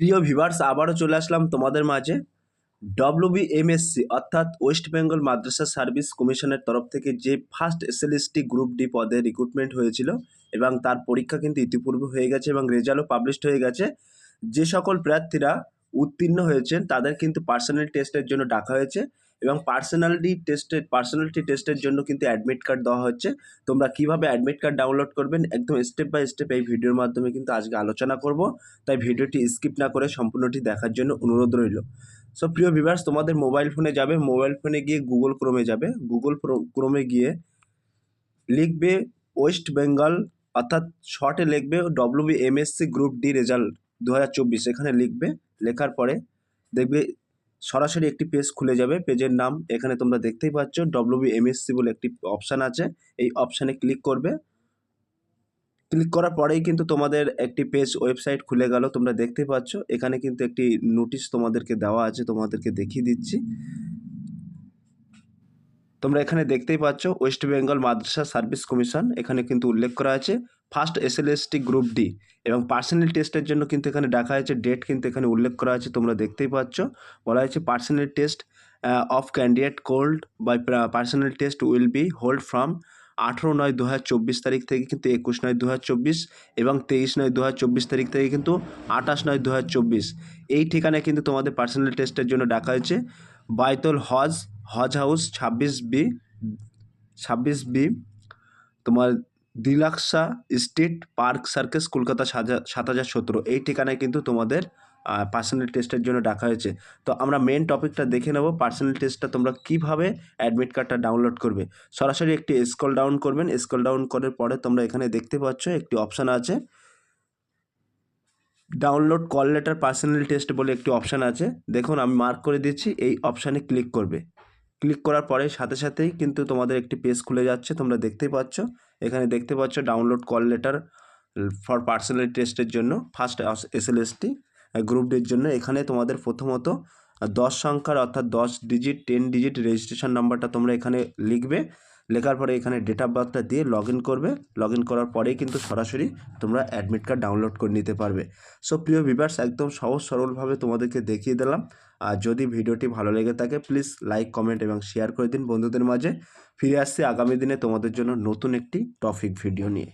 প্রিয় ভিভার্স আবারও চলে আসলাম তোমাদের মাঝে। ডব্লিউবিএমএসসি অর্থাৎ ওয়েস্ট বেঙ্গল মাদ্রাসা সার্ভিস কমিশনের তরফ থেকে যে ফার্স্ট এসএলএসটি গ্রুপ ডি পদে রিক্রুটমেন্ট হয়েছিল এবং তার পরীক্ষা কিন্তু ইতিপূর্বে হয়ে গেছে এবং রেজাল্টও পাবলিশড হয়ে গেছে। যে সকল প্রার্থীরা উত্তীর্ণ হয়েছেন, তাদের কিন্তু পার্সোনাল টেস্টের জন্য ডাকা হয়েছে। এবং পার্সোনালিটি টেস্টের পার্সোনালিটি টেস্টের জন্য কিন্তু অ্যাডমিট কার্ড দেওয়া হচ্ছে। তোমরা কীভাবে অ্যাডমিট কার্ড ডাউনলোড করবেন, একদম স্টেপ বাই স্টেপ এই ভিডিওর মাধ্যমে কিন্তু আজকে আলোচনা করব। তাই ভিডিওটি স্কিপ না করে সম্পূর্ণটি দেখার জন্য অনুরোধ রইল। সো প্রিয় ভিভার্স তোমাদের মোবাইল ফোনে যাবে মোবাইল ফোনে গিয়ে গুগল ক্রোমে যাবে। গুগল ক্রোমে গিয়ে লিখবে ওয়েস্ট বেঙ্গল অর্থাৎ শর্টে লিখবে WB MSC group D result দু হাজার চব্বিশ। এখানে লিখবে, লেখার পরে দেখবে সরাসরি একটি পেজ খুলে যাবে। পেজের নাম এখানে তোমরা দেখতেই পাচ্ছ ডব্লিউবি এমএসসি বলে একটি অপশান আছে। এই অপশানে ক্লিক করবে। ক্লিক করার পরেই কিন্তু তোমাদের একটি পেজ ওয়েবসাইট খুলে গেল। তোমরা দেখতে পাচ্ছ, এখানে কিন্তু একটি নোটিশ তোমাদেরকে দেওয়া আছে, তোমাদেরকে দেখিয়ে দিচ্ছি। তোমরা এখানে দেখতেই পাচ্ছ West Bengal Madrasa service commission, এখানে কিন্তু উল্লেখ করা আছে। ফার্স্ট এসএলএসটি গ্রুপ ডি এবং পার্সোনাল টেস্টের জন্য কিন্তু এখানে ডাকা হয়েছে, ডেট কিন্তু এখানে উল্লেখ করা আছে, তোমরা দেখতেই পাচ্ছ। বলা হয়েছে personal test of candidate called by personal test will be hold from আঠেরো নয় দু তারিখ থেকে কিন্তু একুশ নয় দু এবং তেইশ নয় দু তারিখ থেকে কিন্তু আঠাশ নয় দু এই ঠিকানায় কিন্তু তোমাদের পার্সোনাল টেস্টের জন্য ডাকা হয়েছে। বাইতুল হজ হজ হাউস ছাব্বিশ বি ছাব্বিশ বি, তোমার Dilkusha street park circus Kolkata সাত হাজার সতেরো। এই ঠিকানায় কিন্তু তোমাদের পার্সোনাল টেস্টের জন্য ডাকা হয়েছে। তো আমরা মেন টপিকটা দেখে নেব। পার্সোনাল টেস্টটা তোমরা কীভাবে অ্যাডমিট কার্ডটা ডাউনলোড করবে? সরাসরি একটি স্কল ডাউন করবেন। স্কল ডাউন করার পরে তোমরা এখানে দেখতে পাচ্ছ একটি অপশান আছে। Download call letter personal test বলে একটি অপশান আছে। দেখুন, আমি মার্ক করে দিচ্ছি। এই অপশানে ক্লিক করবে। ক্লিক করার পরে সাথে সাথেই কিন্তু তোমাদের একটি পেজ খুলে যাচ্ছে, তোমরা দেখতেই পাচ্ছ। এখানে দেখতে পাচ্ছ download call letter for personal টেস্টের জন্য first S L ST group ডির জন্য। এখানে তোমাদের প্রথমত দশ সংখ্যার অর্থাৎ দশ ডিজিট টেন ডিজিট রেজিস্ট্রেশন নাম্বারটা তোমরা এখানে লিখবে। লেখার পরে এখানে ডেট অফ বার্থটা দিয়ে লগ করবে। লগ করার পরেই কিন্তু সরাসরি তোমরা অ্যাডমিট কার্ড ডাউনলোড করে নিতে পারবে। সো প্রিয় ভিভার্স একদম সহজ সরলভাবে তোমাদেরকে দেখিয়ে দিলাম। আর যদি ভিডিওটি ভালো লেগে থাকে প্লিজ লাইক কমেন্ট এবং শেয়ার করে দিন বন্ধুদের মাঝে। ফিরে আসছি আগামী দিনে তোমাদের জন্য নতুন একটি টপিক ভিডিও নিয়ে।